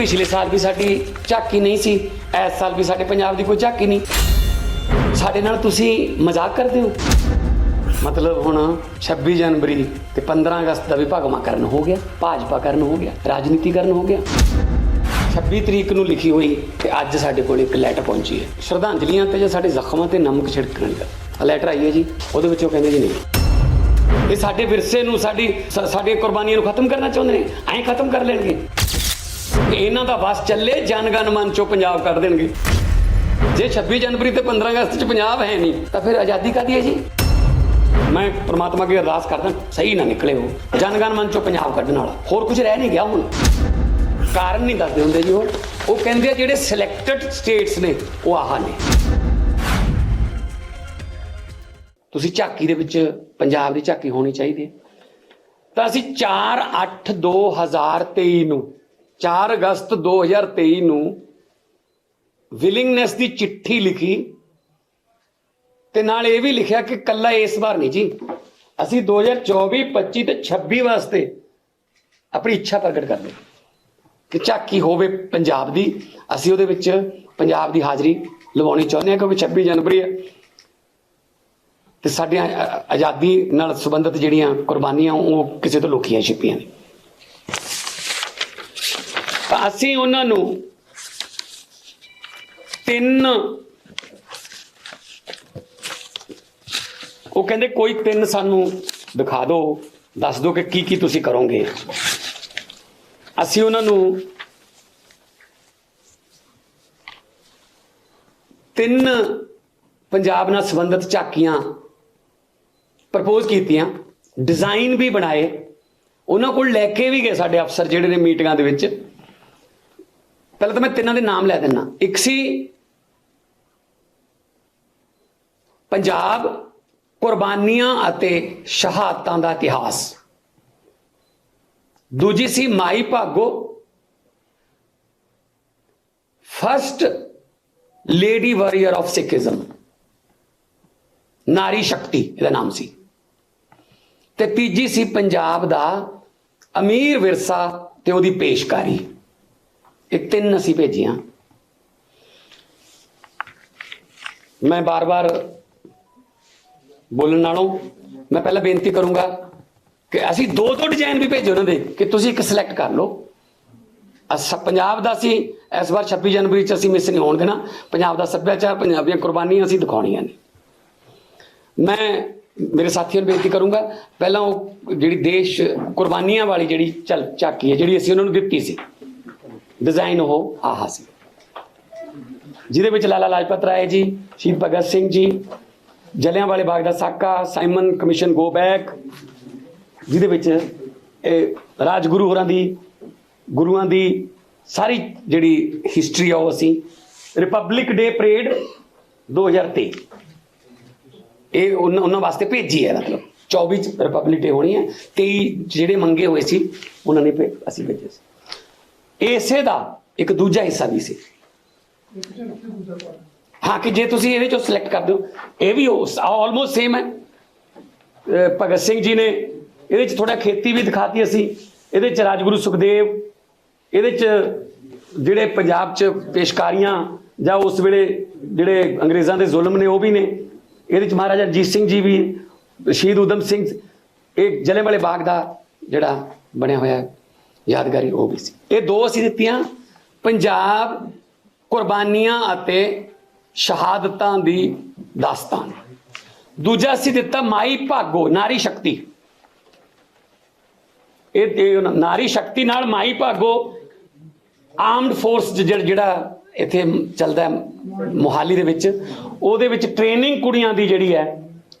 ਪਿਛਲੇ ਸਾਲ ਵੀ ਸਾਡੀ ਝਾਕੀ ਨਹੀਂ ਸੀ, ਇਸ ਸਾਲ ਵੀ ਸਾਡੇ ਪੰਜਾਬ ਦੀ ਕੋਈ ਝਾਕੀ ਨਹੀਂ। ਸਾਡੇ ਨਾਲ ਤੁਸੀਂ ਮਜ਼ਾਕ ਕਰਦੇ ਹੋ? ਮਤਲਬ ਹੁਣ 26 ਜਨਵਰੀ ਤੇ 15 ਅਗਸਤ ਦਾ ਵੀ ਭਗਵਾਕਰਨ ਹੋ ਗਿਆ, ਭਾਜਪਾ ਕਰਨ ਹੋ ਗਿਆ, ਰਾਜਨੀਤੀ ਕਰਨ ਹੋ ਗਿਆ। 26 ਤਰੀਕ ਨੂੰ ਲਿਖੀ ਹੋਈ ਤੇ ਅੱਜ ਸਾਡੇ ਕੋਲ ਇੱਕ ਲੈਟਰ ਪਹੁੰਚੀ ਹੈ। ਸ਼ਰਧਾਂਜਲੀਆਂ ਤੇ ਜਾਂ ਸਾਡੇ ਜ਼ਖਮਾਂ ਤੇ ਨਮਕ ਛਿੜਕਣ ਦਾ ਲੈਟਰ ਆਈ ਹੈ ਜੀ, ਉਹਦੇ ਵਿੱਚ ਉਹ ਕਹਿੰਦੇ ਜੀ ਨਹੀਂ। ਇਹ ਸਾਡੇ ਵਿਰਸੇ ਨੂੰ, ਸਾਡੀ, ਸ- ਸਾਡੀਆਂ ਕੁਰਬਾਨੀਆਂ ਨੂੰ ਖਤਮ ਕਰਨਾ ਚਾਹੁੰਦੇ ਨੇ, ਐਂ ਖਤਮ ਕਰ ਲੈਣਗੇ। ਇਹਨਾਂ ਦਾ ਵਸ ਚੱਲੇ ਜਨਗਣ ਮਨ ਚੋਂ ਪੰਜਾਬ ਕੱਢ ਦੇਣਗੇ। ਜੇ 26 ਜਨਵਰੀ ਤੇ 15 ਅਗਸਤ ਚ ਪੰਜਾਬ ਹੈ ਨਹੀਂ, ਤਾਂ ਫਿਰ ਆਜ਼ਾਦੀ ਕਾਦੀ ਹੈ ਜੀ? ਮੈਂ ਪ੍ਰਮਾਤਮਾ ਅੱਗੇ ਅਰਦਾਸ ਕਰਦਾ, ਸਹੀ ਨਾ ਨਿਕਲੇ ਉਹ। ਜਨਗਣ ਮਨ ਚੋਂ ਪੰਜਾਬ ਕੱਢਣ ਵਾਲਾ। ਹੋਰ ਕੁਝ ਰਹਿ ਨਹੀਂ ਗਿਆ ਹੁਣ। ਕਾਰਨ ਨਹੀਂ ਦੱਸਦੇ ਹੁੰਦੇ ਜੀ ਉਹ। ਉਹ ਕਹਿੰਦੇ ਆ ਜਿਹੜੇ ਸਿਲੈਕਟਡ ਸਟੇਟਸ ਨੇ, ਉਹ ਆਹ ਨੇ। ਤੁਸੀਂ ਝਾਕੀ ਦੇ ਵਿੱਚ, ਪੰਜਾਬ ਦੀ ਝਾਕੀ ਹੋਣੀ ਚਾਹੀਦੀ ਹੈ। ਤਾਂ ਅਸੀਂ 4 8 2023 ਨੂੰ 4 ਅਗਸਤ 2023 ਨੂੰ ਵਿਲਿੰਗਨੈਸ ਦੀ ਚਿੱਠੀ ਲਿਖੀ ਤੇ ਨਾਲ ਇਹ ਵੀ ਲਿਖਿਆ ਕਿ ਕੱਲਾ ਇਸ ਵਾਰ ਨਹੀਂ ਜੀ। ਅਸੀਂ 2024 25 ਤੇ 26 ਵਾਸਤੇ ਆਪਣੀ ਇੱਛਾ ਪ੍ਰਗਟ ਕਰਦੇ ਹਾਂ ਕਿ ਝਾਕੀ ਹੋਵੇ ਪੰਜਾਬ ਦੀ। ਅਸੀਂ ਉਹਦੇ ਵਿੱਚ ਪੰਜਾਬ ਦੀ ਹਾਜ਼ਰੀ ਲਵਾਉਣੀ ਚਾਹੁੰਦੇ ਹਾਂ ਕਿਉਂਕਿ 26 ਜਨਵਰੀ ਹੈ ਤੇ ਸਾਡੀਆਂ ਆਜ਼ਾਦੀ ਨਾਲ ਸੰਬੰਧਿਤ ਜਿਹੜੀਆਂ ਕੁਰਬਾਨੀਆਂ ਉਹ ਕਿਸੇ ਤੋਂ ਲੁਕੀਆਂ ਛਿਪੀਆਂ ਨੇ ਅਸੀਂ ਉਹਨਾਂ ਨੂੰ ਤਿੰਨ, ਉਹ ਕਹਿੰਦੇ ਕੋਈ ਤਿੰਨ ਸਾਨੂੰ ਦਿਖਾ ਦਿਓ, ਦੱਸ ਦਿਓ ਕਿ ਕੀ ਕੀ ਤੁਸੀਂ ਕਰੋਗੇ। ਅਸੀਂ ਉਹਨਾਂ ਨੂੰ ਤਿੰਨ ਪੰਜਾਬ ਨਾਲ ਸੰਬੰਧਿਤ ਝਾਕੀਆਂ ਪ੍ਰਪੋਜ਼ ਕੀਤੀਆਂ, ਡਿਜ਼ਾਈਨ ਵੀ ਬਣਾਏ, ਉਹਨਾਂ ਕੋਲ ਲੈ ਕੇ ਵੀ ਗਏ ਸਾਡੇ ਅਫਸਰ ਜਿਹੜੇ ਨੇ ਮੀਟਿੰਗਾਂ ਦੇ ਵਿੱਚ। ਪਹਿਲਾਂ ਤਾਂ ਮੈਂ ਤਿੰਨਾਂ ਦੇ ਨਾਮ ਲੈ ਦਿੰਨਾ। ਇੱਕ ਸੀ ਪੰਜਾਬ ਕੁਰਬਾਨੀਆਂ ਅਤੇ ਸ਼ਹਾਦਤਾਂ ਦਾ ਇਤਿਹਾਸ। ਦੂਜੀ ਸੀ Mai Bhago. First lady warrior of Sikhism ਨਾਰੀ ਸ਼ਕਤੀ, ਇਹਦਾ ਨਾਮ ਸੀ। ਤੇ ਤੀਜੀ ਸੀ ਪੰਜਾਬ ਦਾ ਅਮੀਰ ਵਿਰਸਾ ਤੇ ਉਹਦੀ ਪੇਸ਼ਕਾਰੀ। ਇਹ ਤਿੰਨ ਅਸੀਂ ਭੇਜੀਆਂ। ਮੈਂ ਬਾਰ-ਬਾਰ ਬੋਲਣ ਨਾਲੋਂ ਮੈਂ ਪਹਿਲਾਂ ਬੇਨਤੀ ਕਰੂੰਗਾ ਕਿ ਅਸੀਂ ਦੋ ਦੋ ਡਿਜ਼ਾਈਨ ਵੀ ਭੇਜੇ ਉਹਨਾਂ ਦੇ, ਕਿ ਤੁਸੀਂ ਇੱਕ ਸਿਲੈਕਟ ਕਰ ਲਓ। ਅਸ ਪੰਜਾਬ ਦਾ ਸੀ ਇਸ ਵਾਰ 26 ਜਨਵਰੀ ਚ ਅਸੀਂ ਮਿਸ ਨਹੀਂ ਹੋਣ ਦੇਣਾ ਪੰਜਾਬ ਦਾ ਸੱਭਿਆਚਾਰ ਪੰਜਾਬ ਦੀਆਂ ਕੁਰਬਾਨੀਆਂ ਅਸੀਂ ਦਿਖਾਉਣੀਆਂ ਨੇ। ਮੈਂ, ਮੇਰੇ ਸਾਥੀਆਂ ਨੂੰ ਬੇਨਤੀ ਕਰੂੰਗਾ, ਪਹਿਲਾਂ ਉਹ ਜਿਹੜੀ ਦੇਸ਼ ਕੁਰਬਾਨੀਆਂ ਵਾਲੀ ਜਿਹੜੀ ਚੱਲ ਝਾਕੀ ਹੈ ਜਿਹੜੀ ਅਸੀਂ ਉਹਨਾਂ ਨੂੰ ਦਿੱਤੀ ਸੀ ਡਿਜ਼ਾਈਨ ਉਹ ਆਹਾ ਸੀ ਜਿਹਦੇ ਵਿੱਚ ਲਾਲਾ ਲਾਜਪਤ ਰਾਏ ਜੀ ਸ਼ਹੀਦ ਭਗਤ ਸਿੰਘ ਜੀ ਜਲਿਆਂਵਾਲੇ ਬਾਗ ਦਾ ਸਾਕਾ ਸਾਈਮਨ ਕਮਿਸ਼ਨ ਗੋ ਬੈਕ ਜਿਹਦੇ ਵਿੱਚ ਇਹ ਰਾਜਗੁਰੂ ਹੋਰਾਂ ਦੀ ਗੁਰੂਆਂ ਦੀ ਸਾਰੀ ਜਿਹੜੀ ਹਿਸਟਰੀ ਆ ਉਹ ਅਸੀਂ ਰਿਪਬਲਿਕ ਡੇ ਪਰੇਡ 2023 ਇਹ ਉਹਨਾਂ ਉਹਨਾਂ ਵਾਸਤੇ ਭੇਜੀ ਹੈ ਮਤਲਬ 24 ਚ ਰਿਪਬਲਿਕ ਡੇ ਹੋਣੀ ਹੈ 23 ਜਿਹੜੇ ਮੰਗੇ ਹੋਏ ਸੀ ਉਹਨਾਂ ਨੇ ਭੇ- ਅਸੀਂ ਭੇਜੇ ਸੀ ਇਸੇ ਦਾ ਇੱਕ ਦੂਜਾ ਹਿੱਸਾ ਵੀ ਸੀ। ਹਾਂ ਕਿ ਜੇ ਤੁਸੀਂ ਇਹਦੇ ਚੋਂ ਸਿਲੈਕਟ ਕਰ ਦਿਓ ਇਹ ਵੀ ਆਲਮੋਸਟ ਸੇਮ ਹੈ। ਭਗਤ ਸਿੰਘ ਜੀ ਨੇ ਇਹਦੇ ਚ ਥੋੜਾ ਖੇਤੀ ਵੀ ਦਿਖਾਤੀ ਅਸੀਂ। ਇਹਦੇ ਚ ਰਾਜਗੁਰੂ ਸੁਖਦੇਵ ਇਹਦੇ ਚ ਜਿਹੜੇ ਪੰਜਾਬ ਚ ਪੇਸ਼ਕਾਰੀਆਂ ਜਾਂ ਉਸ ਵੇਲੇ ਜਿਹੜੇ ਅੰਗਰੇਜ਼ਾਂ ਦੇ ਜ਼ੁਲਮ ਨੇ ਉਹ ਵੀ ਨੇ। ਇਹਦੇ ਚ ਮਹਾਰਾਜਾ ਰਣਜੀਤ ਸਿੰਘ ਜੀ ਵੀ ਸ਼ਹੀਦ ਉਦਮ ਸਿੰਘ ਇਹ ਵਾਲੇ ਬਾਗ ਦਾ ਜਿਹੜਾ ਬਣਿਆ ਹੋਇਆ ਹੈ, ਯਾਦਗਾਰੀ ਉਹ ਵੀ ਸੀ। ਇਹ ਦੋ ਅਸੀਂ ਦਿੱਤੀਆਂ, ਪੰਜਾਬ ਕੁਰਬਾਨੀਆਂ ਅਤੇ ਸ਼ਹਾਦਤਾਂ ਦੀ ਦਾਸਤਾਨ। ਦੂਜਾ ਅਸੀਂ ਦਿੱਤਾ ਮਾਈ ਭਾਗੋ, ਨਾਰੀ ਸ਼ਕਤੀ। ਇਹ ਨਾਰੀ ਸ਼ਕਤੀ ਨਾਲ ਮਾਈ ਭਾਗੋ ਆਰਮਡ ਫੋਰਸ ਜਿਹੜਾ ਇੱਥੇ ਚੱਲਦਾ ਹੈ ਮੋਹਾਲੀ ਦੇ ਵਿੱਚ, ਉਹਦੇ ਵਿੱਚ ਟ੍ਰੇਨਿੰਗ ਕੁੜੀਆਂ ਦੀ ਜਿਹੜੀ ਹੈ,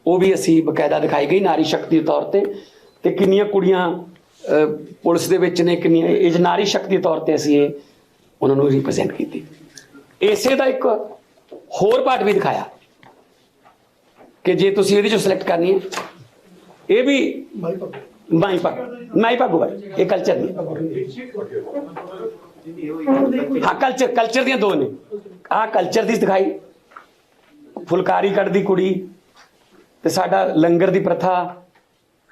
ਉਹ ਵੀ ਅਸੀਂ ਬਕਾਇਦਾ ਦਿਖਾਈ ਗਈ ਨਾਰੀ ਸ਼ਕਤੀ ਦੇ ਤੌਰ ਤੇ। ਤੇ ਕਿੰਨੀਆਂ ਕੁੜੀਆਂ ਪੁਲਿਸ ਦੇ ਵਿੱਚ ਨੇ ਕਿੰਨੀਆਂ ਇਹ ਨਾਰੀ ਸ਼ਕਤੀ ਤੌਰ ਤੇ ਅਸੀਂ ਇਹ ਉਹਨਾਂ ਨੂੰ ਰਿਪਰੈਜ਼ੈਂਟ ਕੀਤੀ। ਇਸੇ ਦਾ ਇੱਕ ਹੋਰ ਪਾਰਟ ਵੀ ਦਿਖਾਇਆ ਕਿ ਜੇ ਤੁਸੀਂ ਇਹਦੇ ਚੋਂ ਸਿਲੈਕਟ ਕਰਨੀ ਹੈ ਇਹ ਵੀ ਮਾਈ ਪੱਗ ਮਾਈ ਪੱਗ ਹੋਵੇ ਇਹ ਕਲਚਰ ਦੀ ਹਾਂ ਕਲਚਰ ਕਲਚਰ ਦੀਆਂ ਦੋ ਨੇ। ਆਹ ਕਲਚਰ ਦੀ ਦਿਖਾਈ। ਫੁਲਕਾਰੀ ਕੱਢਦੀ ਕੁੜੀ ਤੇ ਸਾਡਾ ਲੰਗਰ ਦੀ ਪ੍ਰਥਾ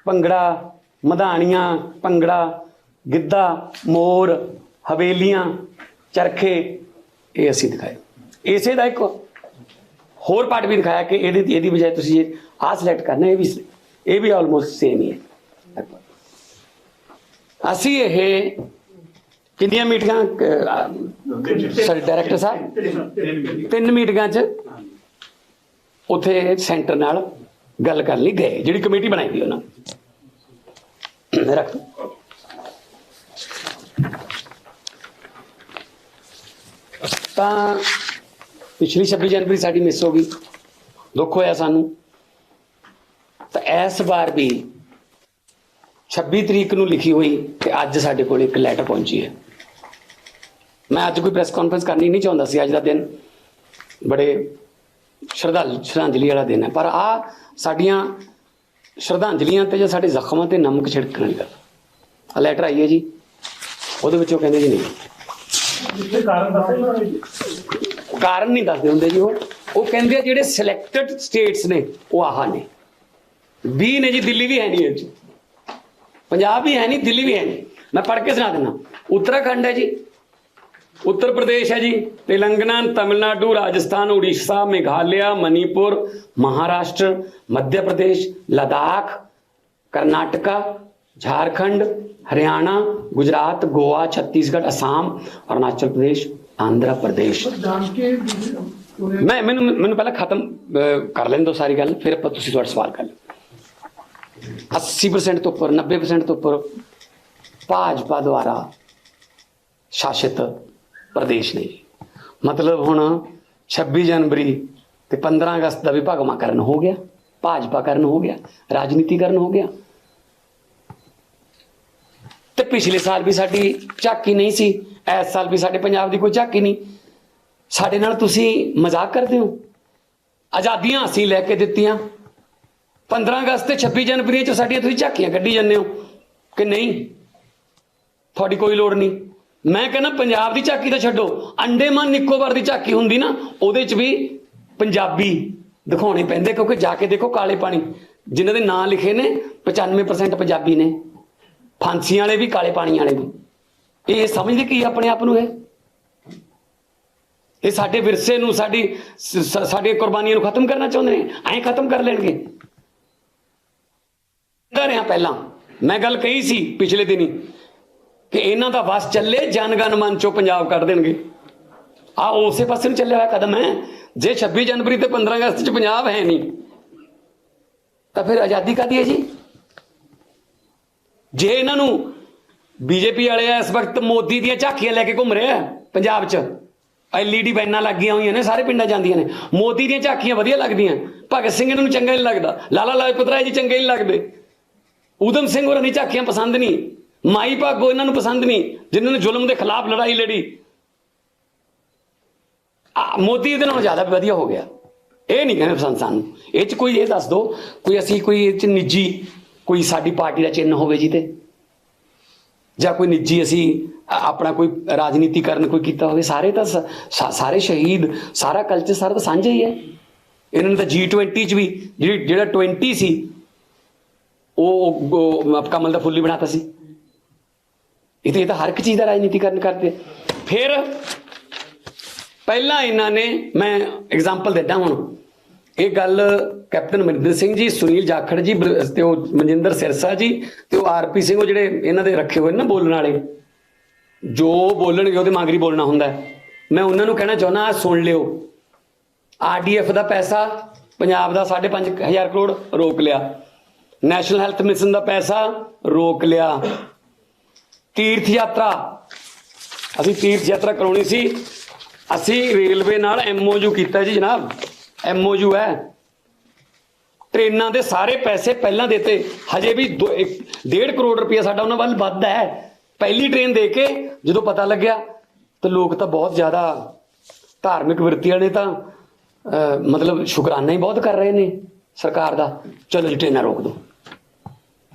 ਭੰਗੜਾ ਮਧਾਣੀਆਂ, ਭੰਗੜਾ, ਗਿੱਧਾ, ਮੋਰ, ਹਵੇਲੀਆਂ, ਚਰਖੇ, ਇਹ ਅਸੀਂ ਦਿਖਾਏ। ਇਸੇ ਦਾ ਇੱਕ ਹੋਰ ਪਾਰਟ ਵੀ ਦਿਖਾਇਆ ਕਿ ਇਹਦੀ ਇਹਦੀ ਬਜਾਏ ਤੁਸੀਂ ਇਹ ਆਹ ਸਿਲੈਕਟ ਕਰਨਾ, ਇਹ ਵੀ ਇਹ ਵੀ ਆਲਮੋਸਟ ਸੇਮ ਹੀ ਹੈ। ਅਸੀਂ ਇਹ ਕਿੰਨੀਆਂ ਮੀਟਿੰਗਾਂ ਸਰ ਡਾਇਰੈਕਟਰ ਸਾਹਿਬ? ਤਿੰਨ ਮੀਟਿੰਗਾਂ 'ਚ ਉੱਥੇ ਸੈਂਟਰ ਨਾਲ ਗੱਲ ਕਰਨ ਲਈ ਗਏ, ਜਿਹੜੀ ਕਮੇਟੀ ਬਣਾਈ ਦੀ ਉਹਨਾਂ ਰੱਖ ਤਾਂ ਪਿਛਲੀ 26 ਜਨਵਰੀ ਸਾਡੀ ਮਿਸ ਹੋ ਗਈ। ਦੁੱਖ ਹੋਇਆ ਸਾਨੂੰ। ਤਾਂ ਇਸ ਵਾਰ ਵੀ 26 ਤਰੀਕ ਨੂੰ ਲਿਖੀ ਹੋਈ ਤੇ ਅੱਜ ਸਾਡੇ ਕੋਲ ਇੱਕ ਲੈਟਰ ਪਹੁੰਚੀ ਹੈ। ਮੈਂ ਅੱਜ ਕੋਈ ਪ੍ਰੈਸ ਕਾਨਫਰੰਸ ਕਰਨੀ ਨਹੀਂ ਚਾਹੁੰਦਾ ਸੀ, ਅੱਜ ਦਾ ਦਿਨ ਬੜੇ ਸ਼ਰਧਾਲ, ਸ਼ਰਧਾਂਜਲੀ ਵਾਲਾ ਦਿਨ ਹੈ। ਪਰ ਆ ਸਾਡੀਆਂ ਸ਼ਰਧਾਂਜਲੀਆਂ ਤੇ ਜਾਂ ਸਾਡੇ ਜ਼ਖਮਾਂ ਤੇ ਨਮਕ ਛਿੜਕਣ ਵਾਲੀ ਗੱਲ। ਆ ਲੈਟਰ ਆਈ ਹੈ ਜੀ। ਉਹਦੇ ਵਿੱਚ ਉਹ ਕਹਿੰਦੇ ਜੀ ਨਹੀਂ। ਕਾਰਨ ਦੱਸਿਆ ਜੀ? ਕਾਰਨ ਨਹੀਂ ਦੱਸਦੇ ਹੁੰਦੇ ਜੀ ਉਹ। ਉਹ ਕਹਿੰਦੇ ਆ ਜਿਹੜੇ ਸਿਲੈਕਟਡ ਸਟੇਟਸ ਨੇ ਉਹ ਆਹ ਨੇ। 20 ਨੇ ਜੀ ਦਿੱਲੀ ਵੀ ਹੈ ਨਹੀਂ ਇਹ ਪੰਜਾਬ ਵੀ ਹੈ ਨਹੀਂ ਦਿੱਲੀ ਵੀ ਹੈ ਨਹੀਂ। ਮੈਂ ਪੜ੍ਹ ਕੇ ਸੁਣਾ ਦਿੰਦਾ। ਉੱਤਰਾਖੰਡ ਹੈ ਜੀ। ਉੱਤਰ ਪ੍ਰਦੇਸ਼ ਹੈ ਜੀ ਤੇਲੰਗਨਾ ਤਮਿਲਨਾਡੂ ਰਾਜਸਥਾਨ ਉੜੀਸਾ ਮੇਘਾਲਿਆ ਮਨੀਪੁਰ ਮਹਾਰਾਸ਼ਟਰ ਮੱਧ ਪ੍ਰਦੇਸ਼ ਲਦਾਖ ਕਰਨਾਟਕਾ झारखंड हरियाणा गुजरात गोवा छत्तीसगढ़ असम अरुणाचल प्रदेश आंध्र प्रदेश ਜਾਣ ਕੇ ਵੀ ਉਹਨੇ ਮੈਂ ਮੈਨੂੰ ਮੈਨੂੰ ਪਹਿਲਾਂ ਖਤਮ ਅਹ, ਕਰ ਲੈਣ ਦਿਓ ਸਾਰੀ ਗੱਲ ਫਿਰ ਆਪਾਂ ਤੁਸੀਂ ਤੁਹਾਡਾ ਸਵਾਲ ਕਰ ਲਓ 80% ਤੋਂ ਉੱਪਰ 90% ਤੋਂ ਉੱਪਰ ਭਾਜਪਾ ਦੁਆਰਾ ਸ਼ਾਸਿਤ ਪ੍ਰਦੇਸ਼ ਨੇ। ਮਤਲਬ ਹੁਣ 26 ਜਨਵਰੀ ਤੇ 15 ਅਗਸਤ ਦਾ ਵੀ ਭਗਵਾਕਰਨ ਹੋ ਗਿਆ ਭਾਜਪਾ ਕਰਨ ਹੋ ਗਿਆ ਰਾਜਨੀਤੀ ਕਰਨ ਹੋ ਗਿਆ। ਤੇ ਪਿਛਲੇ ਸਾਲ ਵੀ ਸਾਡੀ ਝਾਕੀ ਨਹੀਂ ਸੀ ਇਸ ਸਾਲ ਵੀ ਸਾਡੇ ਪੰਜਾਬ ਦੀ ਕੋਈ ਝਾਕੀ ਨਹੀਂ। ਸਾਡੇ ਨਾਲ ਤੁਸੀਂ ਮਜ਼ਾਕ ਕਰਦੇ ਹੋ। ਆਜ਼ਾਦੀਆਂ ਅਸੀਂ ਲੈ ਕੇ ਦਿੱਤੀਆਂ। 15 ਅਗਸਤ ਤੇ 26 ਜਨਵਰੀ ਚ ਸਾਡੀਆਂ ਤੁਸੀਂ ਝਾਕੀਆਂ ਕੱਢੀ ਜਾਂਦੇ ਹੋ ਕਿ ਨਹੀਂ? ਤੁਹਾਡੀ ਕੋਈ ਲੋੜ ਨਹੀਂ। ਮੈਂ ਕਹਿੰਦਾ ਪੰਜਾਬ ਦੀ ਝਾਕੀ ਤਾਂ ਛੱਡੋ ਅੰਡੇਮਾਨ ਨਿਕੋਬਾਰ ਦੀ ਝਾਕੀ ਹੁੰਦੀ ਨਾ, ਉਹਦੇ ਚ ਵੀ ਪੰਜਾਬੀ ਦਿਖਾਉਣੇ ਪੈਂਦੇ, ਕਿਉਂਕਿ ਜਾ ਕੇ ਦੇਖੋ ਕਾਲੇ ਪਾਣੀ, ਜਿਨ੍ਹਾਂ ਦੇ ਨਾਂ ਲਿਖੇ ਨੇ 95% ਪੰਜਾਬੀ ਨੇ। ਫਾਂਸੀਆਂ ਵਾਲੇ ਵੀ, ਕਾਲੇ ਪਾਣੀ ਵਾਲੇ ਵੀ। ਇਹ ਸਮਝਦੇ ਕੀ ਆਪਣੇ ਆਪ ਨੂੰ ਇਹ? ਇਹ ਸਾਡੇ ਵਿਰਸੇ ਨੂੰ, ਸਾਡੀ ਸਾਡੀਆਂ ਕੁਰਬਾਨੀਆਂ ਨੂੰ ਖਤਮ ਕਰਨਾ ਚਾਹੁੰਦੇ ਨੇ, ਐਂ ਖਤਮ ਕਰ ਲੈਣਗੇ। ਕਰ ਰਿਹਾ ਪਹਿਲਾਂ, ਮੈਂ ਗੱਲ ਕਹੀ ਸੀ ਪਿਛਲੇ ਦਿਨੀ ਕਿ ਇਹਨਾਂ ਦਾ ਵਸ ਚੱਲੇ ਜਨਗਨ ਮਨ ਚੋਂ ਪੰਜਾਬ ਕੱਢ ਦੇਣਗੇ। ਆ ਉਸੇ ਪਾਸੇ ਨੂੰ ਚੱਲਿਆ ਹੋਇਆ ਕਦਮ ਹੈ। ਜੇ 26 ਜਨਵਰੀ ਤੇ 15 ਅਗਸਤ ਚ ਪੰਜਾਬ ਹੈ ਨਹੀਂ, ਤਾਂ ਫਿਰ ਆਜ਼ਾਦੀ ਕਾਦੀ ਹੈ ਜੀ? ਜੇ ਇਹਨਾਂ ਨੂੰ ਬੀਜੇਪੀ ਵਾਲੇ ਇਸ ਵਕਤ ਮੋਦੀ ਦੀਆਂ ਝਾਕੀਆਂ ਲੈ ਕੇ ਘੁੰਮ ਰਹੇ ਆ ਪੰਜਾਬ 'ਚ, ਐਲਈਡੀ ਬੈਨਾਂ ਲੱਗੀਆਂ ਹੋਈਆਂ ਨੇ, ਸਾਰੇ ਪਿੰਡਾਂ ਜਾਂਦੀਆਂ ਨੇ। ਮੋਦੀ ਦੀਆਂ ਝਾਕੀਆਂ ਵਧੀਆ ਲੱਗਦੀਆਂ, ਭਗਤ ਸਿੰਘ ਇਹਨਾਂ ਨੂੰ ਚੰਗਾ ਨਹੀਂ ਲੱਗਦਾ। ਲਾਲਾ ਲਾਜਪਤ ਰਾਏ ਜੀ ਚੰਗੇ ਨਹੀਂ ਲੱਗਦੇ। ਊਧਮ ਸਿੰਘ ਹੋਰਾਂ ਦੀ ਝਾਕੀਆਂ ਪਸੰਦ ਨਹੀਂ। ਮਾਈ ਭਾਗੋ ਇਹਨਾਂ ਨੂੰ ਪਸੰਦ ਨਹੀਂ, ਜਿਨ੍ਹਾਂ ਨੇ ਜ਼ੁਲਮ ਦੇ ਖਿਲਾਫ ਲੜਾਈ ਲੜੀ। ਮੋਦੀ ਇਹਦੇ ਨਾਲੋਂ ਜ਼ਿਆਦਾ ਵਧੀਆ ਹੋ ਗਿਆ। ਇਹ ਨਹੀਂ ਕਹਿੰਦੇ ਪਸੰਦ ਸਾਨੂੰ। ਇਹ ਚ ਕੋਈ ਇਹ ਦੱਸ ਦਿਓ ਕੋਈ ਅਸੀਂ ਕੋਈ ਇਹ ਚ ਨਿੱਜੀ, ਕੋਈ ਸਾਡੀ ਪਾਰਟੀ ਦਾ ਚਿੰਨ੍ਹ ਹੋਵੇ ਜੀ ਤੇ ਜਾਂ ਕੋਈ ਨਿੱਜੀ ਅਸੀਂ ਆਪਣਾ ਕੋਈ ਰਾਜਨੀਤੀਕਰਨ ਕੋਈ ਕੀਤਾ ਹੋਵੇ, ਸਾਰੇ ਤਾਂ ਸਾਰੇ ਸ਼ਹੀਦ, ਸਾਰਾ ਕਲਚਰ ਸਾਰਾ ਤਾਂ ਸਾਂਝਾ ਹੀ ਹੈ। ਇਹਨਾਂ ਨੇ ਤਾਂ G20 ਚ ਵੀ, ਜਿਹੜੀ, ਜਿਹੜਾ 20 ਸੀ, ਉਹ ਕਮਲ ਦਾ ਫੁੱਲ ਹੀ ਬਣਾਤਾ ਸੀ। ਇਹ ਤੇ ਇਹ ਤਾਂ ਹਰ ਇੱਕ ਚੀਜ਼ ਦਾ ਰਾਜਨੀਤੀਕਰਨ ਕਰਦੇ ਫਿਰ ਪਹਿਲਾਂ ਇਹਨਾਂ ਨੇ ਮੈਂ ਐਗਜ਼ਾਮਪਲ ਦਿੰਦਾ ਹੁਣ। ਇਹ ਗੱਲ ਕੈਪਟਨ ਅਮਰਿੰਦਰ ਸਿੰਘ ਜੀ, ਸੁਨੀਲ ਜਾਖੜ ਜੀ, ਬਰ- ਤੇ ਉਹ ਮਨਜਿੰਦਰ ਸਿਰਸਾ ਜੀ ਤੇ ਉਹ ਆਰਪੀ ਸਿੰਘ ਉਹ ਜਿਹੜੇ ਇਹਨਾਂ ਦੇ ਰੱਖੇ ਹੋਏ ਨੇ ਨਾ ਬੋਲਣ ਵਾਲੇ। ਜੋ ਬੋਲਣਗੇ ਉਹਦੇ ਮੰਗਰੀ ਬੋਲਣਾ ਹੁੰਦਾ ਮੈਂ ਉਹਨਾਂ ਨੂੰ ਕਹਿਣਾ ਚਾਹੁੰਦਾ, ਆਹ ਸੁਣ ਲਿਓ। ਆਰਡੀਐਫ ਦਾ ਪੈਸਾ ਪੰਜਾਬ ਦਾ 5.5000 ਕਰੋੜ ਰੋਕ ਲਿਆ। ਨੈਸ਼ਨਲ ਹੈਲਥ ਮਿਸ਼ਨ ਦਾ ਪੈਸਾ ਰੋਕ ਲਿਆ। ਤੀਰਥ ਯਾਤਰਾ ਅਸੀਂ ਤੀਰਥ ਯਾਤਰਾ ਕਰਾਉਣੀ ਸੀ ਅਸੀਂ ਰੇਲਵੇ ਨਾਲ ਐਮਓਯੂ ਕੀਤਾ ਜੀ ਜਨਾਬ ਐਮਓਯੂ ਹੈ ਟ੍ਰੇਨਾਂ ਦੇ ਸਾਰੇ ਪੈਸੇ ਪਹਿਲਾਂ ਦਿੱਤੇ ਹਜੇ ਵੀ 1.5 ਕਰੋੜ ਰੁਪਇਆ ਸਾਡਾ ਉਹਨਾਂ ਵੱਲ ਵੱਧ ਹੈ ਪਹਿਲੀ ਟ੍ਰੇਨ ਦੇ ਕੇ ਜਦੋਂ ਪਤਾ ਲੱਗਿਆ ਤਾਂ ਲੋਕ ਤਾਂ ਬਹੁਤ ਜ਼ਿਆਦਾ ਧਾਰਮਿਕ ਵਰਤੀਆਂ ਨੇ ਤਾਂ ਮਤਲਬ ਸ਼ੁਕਰਾਨਾ ਹੀ ਬਹੁਤ ਕਰ ਰਹੇ ਨੇ ਸਰਕਾਰ ਦਾ ਚਲੋ ਜੀ ਟ੍ਰੇਨਾਂ ਰੋਕ ਦਿਓ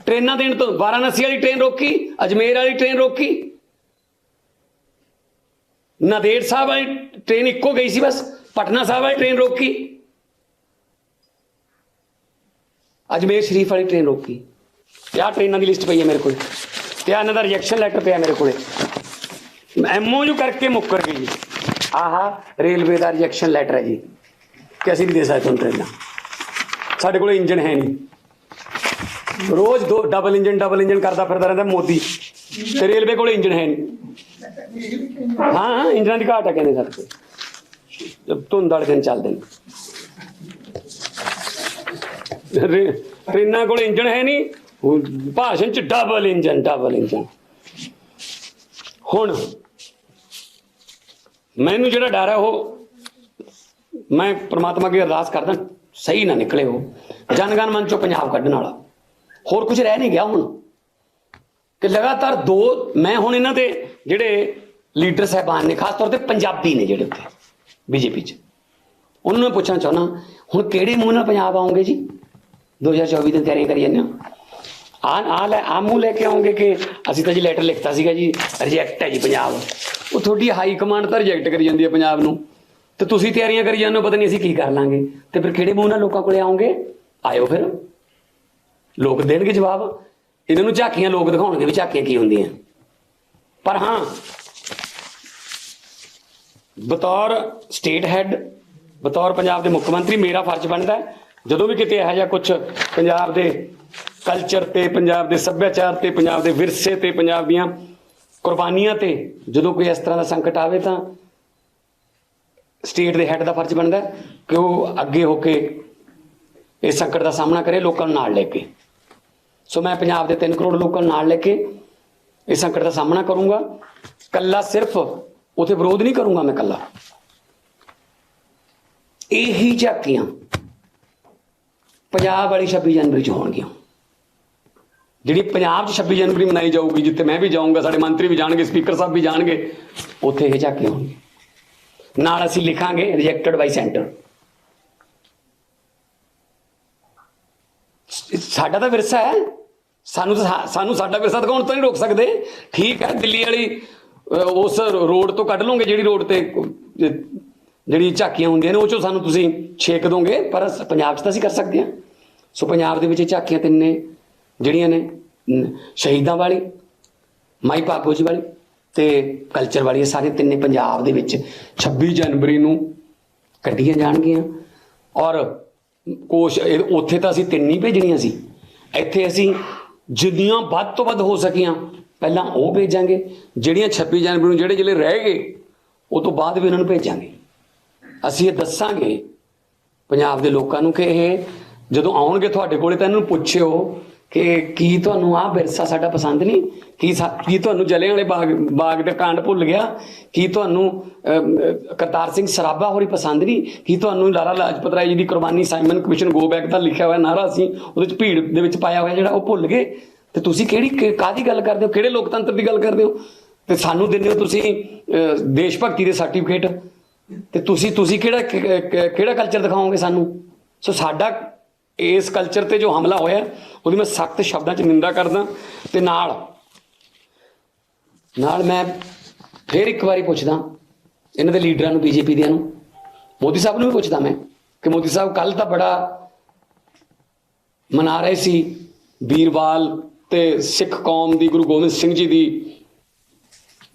ਟ੍ਰੇਨਾਂ ਦੇਣ ਤੋਂ ਵਾਰਾਣਸੀ ਵਾਲੀ ਟ੍ਰੇਨ ਰੋਕੀ, ਅਜਮੇਰ ਵਾਲੀ ਟ੍ਰੇਨ ਰੋਕੀ। ਨਦੇੜ ਸਾਹਿਬ ਵਾਲੀ ਟ੍ਰੇਨ ਇੱਕੋ ਗਈ ਸੀ ਬਸ, ਪਟਨਾ ਸਾਹਿਬ ਵਾਲੀ ਟ੍ਰੇਨ ਰੋਕੀ। ਅਜਮੇਰ ਸ਼ਰੀਫ ਵਾਲੀ ਟ੍ਰੇਨ ਰੋਕੀ। ਤੇ ਟ੍ਰੇਨਾਂ ਦੀ ਲਿਸਟ ਪਈ ਹੈ ਮੇਰੇ ਕੋਲ। ਤੇ ਇਹਨਾਂ ਦਾ ਰਿਜੈਕਸ਼ਨ ਲੈਟਰ ਪਿਆ ਮੇਰੇ ਕੋਲੇ। ਐਮਓਯੂ ਕਰਕੇ ਮੁੱਕਰ ਗਈ ਆਹਾ, ਰੇਲਵੇ ਦਾ ਰਿਜੈਕਸ਼ਨ ਲੈਟਰ ਹੈ ਜੀ। ਕਿ ਅਸੀਂ ਨਹੀਂ ਦੇ ਸਕਦੇ ਤੁਹਾਨੂੰ ਟ੍ਰੇਨਾਂ। ਸਾਡੇ ਕੋਲ ਇੰਜਨ ਹੈ ਨਹੀਂ। ਰੋਜ਼ ਦੋ ਡਬਲ ਇੰਜਨ ਡਬਲ ਇੰਜਨ ਕਰਦਾ ਫਿਰਦਾ ਰਹਿੰਦਾ ਮੋਦੀ। ਤੇ ਰੇਲਵੇ ਕੋਲ ਇੰਜਨ ਹੈ ਨਹੀਂ। ਹਾਂ ਹਾਂ ਇੰਜਨਾਂ ਦੀ ਘਾਟ ਹੈ ਕਹਿੰਦੇ ਸਰ ਕੋਲ। ਧੁੰਦ ਵਾਲੇ ਦਿਨ ਚੱਲਦੇ ਨੇ। ਰੇ- ਟ੍ਰੇਨਾਂ ਕੋਲ ਇੰਜਨ ਹੈ ਨਹੀਂ ਭਾਸ਼ਣ ਚ ਡਬਲ ਇੰਜਨ ਡਬਲ ਇੰਜਨ ਹੁਣ ਮੈਨੂੰ ਜਿਹੜਾ ਡਰ ਹੈ ਉਹ, ਮੈਂ ਪ੍ਰਮਾਤਮਾ ਅੱਗੇ ਅਰਦਾਸ ਕਰਦਾ, ਸਹੀ ਨਾ ਨਿਕਲੇ ਉਹ। ਜਨਗਣ ਮਨ ਚੋਂ ਪੰਜਾਬ ਕੱਢਣ ਵਾਲਾ। ਹੋਰ ਕੁਝ ਰਹਿ ਨਹੀਂ ਗਿਆ ਹੁਣ। ਕਿ ਲਗਾਤਾਰ ਦੋ, ਮੈਂ ਹੁਣ ਇਹਨਾਂ ਦੇ ਜਿਹੜੇ ਲੀਡਰ ਸਾਹਿਬਾਨ ਨੇ, ਖਾਸ ਤੌਰ ਤੇ ਪੰਜਾਬੀ ਨੇ ਜਿਹੜੇ ਉੱਥੇ, ਬੀਜੇਪੀ 'ਚ। ਉਹਨਾਂ ਨੂੰ ਪੁੱਛਣਾ ਚਾਹੁੰਦਾ, ਹੁਣ ਕਿਹੜੇ ਮੂੰਹ ਨਾਲ ਪੰਜਾਬ ਆਉਂਗੇ ਜੀ? 2024 ਦੀ ਤਿਆਰੀ ਕਰੀ ਜਾਂਦੇ ਹੋ। ਆ ਆ ਲੈ ਆ ਮੂੰਹ ਲੈ ਕੇ ਆਉਂਗੇ ਕਿ ਅਸੀਂ ਤਾਂ ਜੀ ਲੈਟਰ ਲਿਖਤਾ ਸੀਗਾ ਜੀ ਰਿਜੈਕਟ ਹੈ ਜੀ ਪੰਜਾਬ। ਉਹ ਤੁਹਾਡੀ ਹਾਈ ਕਮਾਂਡ ਤਾਂ ਰਿਜੈਕਟ ਕਰੀ ਜਾਂਦੀ ਹੈ ਪੰਜਾਬ ਨੂੰ। ਤੇ ਤੁਸੀਂ ਤਿਆਰੀਆਂ ਕਰੀ ਜਾਂਦੇ ਹੋ, ਪਤਾ ਨਹੀਂ ਅਸੀਂ ਕੀ ਕਰ ਲਾਂਗੇ। ਤੇ ਫਿਰ ਕਿਹੜੇ ਮੂੰਹ ਨਾਲ ਲੋਕਾਂ ਕੋਲੇ ਆਉਂਗੇ? ਆਇਓ ਫਿਰ। ਲੋਕ ਦੇਣਗੇ ਜਵਾਬ। ਇਹਨਾਂ ਨੂੰ ਝਾਕੀਆਂ ਲੋਕ ਦਿਖਾਉਣਗੇ ਵੀ ਝਾਕੀਆਂ ਕੀ ਹੁੰਦੀਆਂ। ਪਰ ਹਾਂ, ਬਤੌਰ ਸਟੇਟ ਹੈੱਡ ਬਤੌਰ ਪੰਜਾਬ ਦੇ ਮੁੱਖ ਮੰਤਰੀ ਮੇਰਾ ਫਰਜ਼ ਬਣਦਾ ਜਦੋਂ ਵੀ ਕਿਤੇ ਇਹੋ ਜਿਹਾ ਕੁਝ ਪੰਜਾਬ ਦੇ ਕਲਚਰ ਤੇ, ਪੰਜਾਬ ਦੇ ਸੱਭਿਆਚਾਰ ਤੇ, ਪੰਜਾਬ ਦੇ ਵਿਰਸੇ ਤੇ, ਪੰਜਾਬ ਦੀਆਂ ਕੁਰਬਾਨੀਆਂ ਤੇ ਜਦੋਂ ਕੋਈ ਇਸ ਤਰ੍ਹਾਂ ਦਾ ਸੰਕਟ ਆਵੇ ਤਾਂ ਸਟੇਟ ਦੇ ਹੈੱਡ ਦਾ ਫਰਜ਼ ਬਣਦਾ ਕਿ ਉਹ ਅੱਗੇ ਹੋ ਕੇ ਇਸ ਸੰਕਟ ਦਾ ਸਾਹਮਣਾ ਕਰੇ, ਲੋਕਾਂ ਨੂੰ ਨਾਲ ਲੈ ਕੇ। ਸੋ ਮੈਂ ਪੰਜਾਬ ਦੇ 3 ਕਰੋੜ ਲੋਕਾਂ ਨੂੰ ਨਾਲ ਲੈ ਕੇ ਇਸ ਸੰਕਟ ਦਾ ਸਾਹਮਣਾ ਕਰੂੰਗਾ। ਕੱਲਾ ਸਿਰਫ ਉਥੇ ਵਿਰੋਧ ਨਹੀਂ ਕਰੂੰਗਾ ਮੈਂ ਕੱਲਾ ਇਹੀ ਝਾਕੀਆਂ ਪੰਜਾਬ ਵਾਲੀ 26 ਜਨਵਰੀ ਚ ਹੋਣਗੀਆਂ। ਜਿਹੜੀ ਪੰਜਾਬ 'ਚ 26 ਜਨਵਰੀ ਮਨਾਈ ਜਾਊਗੀ, ਜਿੱਥੇ ਮੈਂ ਵੀ ਜਾਊਂਗਾ, ਸਾਡੇ ਮੰਤਰੀ ਵੀ ਜਾਣਗੇ, ਸਪੀਕਰ ਸਾਹਿਬ ਵੀ ਜਾਣਗੇ, ਉੱਥੇ ਇਹ ਝਾਕੀਆਂ ਹੋਣਗੀਆਂ। ਨਾਲ ਅਸੀਂ ਲਿਖਾਂਗੇ ਰਿਜੈਕਟਡ ਬਾਈ ਸੈਂਟਰ ਸਾਡਾ ਤਾਂ ਵਿਰਸਾ ਹੈ। ਸਾਨੂੰ ਤਾਂ ਸਾਨੂੰ ਸਾਡਾ ਵਿਰਸਾ ਦਿਖਾਉਣ ਤੋਂ ਨਹੀਂ ਰੋਕ ਸਕਦੇ। ਠੀਕ ਹੈ, ਦਿੱਲੀ ਵਾਲੀ ਉਸ ਰੋਡ ਤੋਂ ਕੱਢ ਲਓਗੇ ਜਿਹੜੀ ਰੋਡ ਤੇ ਜਿਹੜੀ ਝਾਕੀਆਂ ਹੁੰਦੀਆਂ ਨੇ, ਉਹ ਚੋਂ ਸਾਨੂੰ ਤੁਸੀਂ ਛੇਕ ਦੋਗੇ, ਪਰ ਪੰਜਾਬ 'ਚ ਤਾਂ ਅਸੀਂ ਕਰ ਸਕਦੇ ਹਾਂ। ਸੋ ਪੰਜਾਬ ਦੇ ਵਿੱਚ ਇਹ ਝਾਕੀਆਂ ਤਿੰਨ ਨੇ, ਜਿਹੜੀਆਂ ਨੇ ਸ਼ਹੀਦਾਂ ਵਾਲੀ, ਮਾਈ ਭਾਗੋ ਜੀ ਵਾਲੀ ਤੇ ਕਲਚਰ ਵਾਲੀ ਇਹ ਸਾਰੇ ਤਿੰਨੇ ਪੰਜਾਬ ਦੇ ਵਿੱਚ 26 ਜਨਵਰੀ ਨੂੰ ਕੱਢੀਆਂ ਜਾਣਗੀਆਂ। ਔਰ ਕੋਸ਼ ਉੱਥੇ ਤਾਂ ਅਸੀਂ ਤਿੰਨ ਹੀ ਭੇਜਣੀਆਂ ਸੀ। ਇੱਥੇ ਅਸੀਂ ਜਿੰਨੀਆਂ ਵੱਧ ਤੋਂ ਵੱਧ ਹੋ ਸਕੀਆਂ, ਪਹਿਲਾਂ ਉਹ ਭੇਜਾਂਗੇ। ਜਿਹੜੀਆਂ 26 ਜਨਵਰੀ ਨੂੰ ਜਿਹੜੇ ਜਿਹੜੇ ਰਹਿ ਗਏ, ਉਹ ਤੋਂ ਬਾਅਦ ਵੀ ਉਹਨਾਂ ਨੂੰ ਭੇਜਾਂਗੇ। ਅਸੀਂ ਇਹ ਦੱਸਾਂਗੇ ਪੰਜਾਬ ਦੇ ਲੋਕਾਂ ਨੂੰ ਕਿ ਇਹ ਜਦੋਂ ਆਉਣਗੇ ਤੁਹਾਡੇ ਕੋਲੇ ਤਾਂ ਇਹਨਾਂ ਨੂੰ ਪੁੱਛਿਓ ਕਿ ਕੀ ਤੁਹਾਨੂੰ ਆਹ ਵਿਰਸਾ ਸਾਡਾ ਪਸੰਦ ਨਹੀਂ? ਕੀ ਸਾ- ਕੀ ਤੁਹਾਨੂੰ ਜਲਿਆਂ ਵਾਲੇ ਬਾਗ ਬਾਗ ਦਾ ਕਾਂਡ ਭੁੱਲ ਗਿਆ? ਕੀ ਤੁਹਾਨੂੰ ਕਰਤਾਰ ਸਿੰਘ ਸਰਾਭਾ ਹੋਰੀ ਪਸੰਦ ਨਹੀਂ? ਕੀ ਤੁਹਾਨੂੰ ਲਾਰਾ ਲਾਜਪਤ ਰਾਏ ਜੀ ਦੀ ਕੁਰਬਾਨੀ ਸਾਈਮਨ ਕਮਿਸ਼ਨ, ਗੋ ਬੈਕ ਦਾ ਲਿਖਿਆ ਹੋਇਆ ਨਾਰਾ ਸੀ, ਉਹਦੇ ਚ ਭੀੜ ਦੇ ਵਿੱਚ ਪਾਇਆ ਹੋਇਆ ਜਿਹੜਾ ਉਹ ਭੁੱਲ ਗਏ? ਤੇ ਤੁਸੀਂ ਕਿਹੜੀ, ਕਿ- ਕਾਹਦੀ ਗੱਲ ਕਰਦੇ ਹੋ? ਕਿਹੜੇ ਲੋਕਤੰਤਰ ਦੀ ਗੱਲ ਕਰਦੇ ਹੋ? ਤੇ ਸਾਨੂੰ ਦਿੰਦੇ ਹੋ ਤੁਸੀਂ ਦੇਸ਼ ਭਗਤੀ ਦੇ ਸਰਟੀਫਿਕੇਟ। ਤੇ ਤੁਸੀਂ ਤੁਸੀਂ ਕਿਹੜਾ ਕਿਹੜਾ ਕਲਚਰ ਦਿਖਾਓਗੇ ਸਾਨੂੰ? ਸੋ ਸਾਡਾ ਇਸ ਕਲਚਰ ਤੇ ਜੋ ਹਮਲਾ ਹੋਇਆ, ਉਹਦੀ ਮੈਂ ਸਖਤ ਸ਼ਬਦਾਂ 'ਚ ਨਿੰਦਾ ਕਰਦਾ ਤੇ ਨਾਲ ਨਾਲ ਮੈਂ ਫੇਰ ਇੱਕ ਵਾਰੀ ਪੁੱਛਦਾ ਇਹਨਾਂ ਦੇ ਲੀਡਰਾਂ ਨੂੰ, ਬੀਜੇਪੀ ਦਿਆਂ ਨੂੰ, ਮੋਦੀ ਸਾਹਿਬ ਨੂੰ ਵੀ ਪੁੱਛਦਾ ਮੈਂ ਕਿ ਮੋਦੀ ਸਾਹਿਬ ਕੱਲ ਤਾਂ ਬੜਾ ਮਨਾ ਰਹੇ ਸੀ ਵੀਰਵਾਲ ਤੇ ਸਿੱਖ ਕੌਮ ਦੀ, ਗੁਰੂ ਗੋਬਿੰਦ ਸਿੰਘ ਜੀ ਦੀ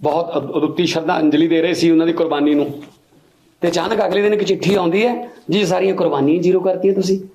ਬਹੁਤ ਅਦ- ਅਦੁੱਤੀ ਸ਼ਰਧਾਂਜਲੀ ਦੇ ਰਹੇ ਸੀ ਉਹਨਾਂ ਦੀ ਕੁਰਬਾਨੀ ਨੂੰ। ਤੇ ਅਚਾਨਕ ਅਗਲੇ ਦਿਨ ਇੱਕ ਚਿੱਠੀ ਆਉਂਦੀ ਹੈ, ਜੀ ਸਾਰੀਆਂ ਕੁਰਬਾਨੀਆਂ ਜ਼ੀਰੋ ਕਰਤੀਆਂ ਤੁਸੀਂ।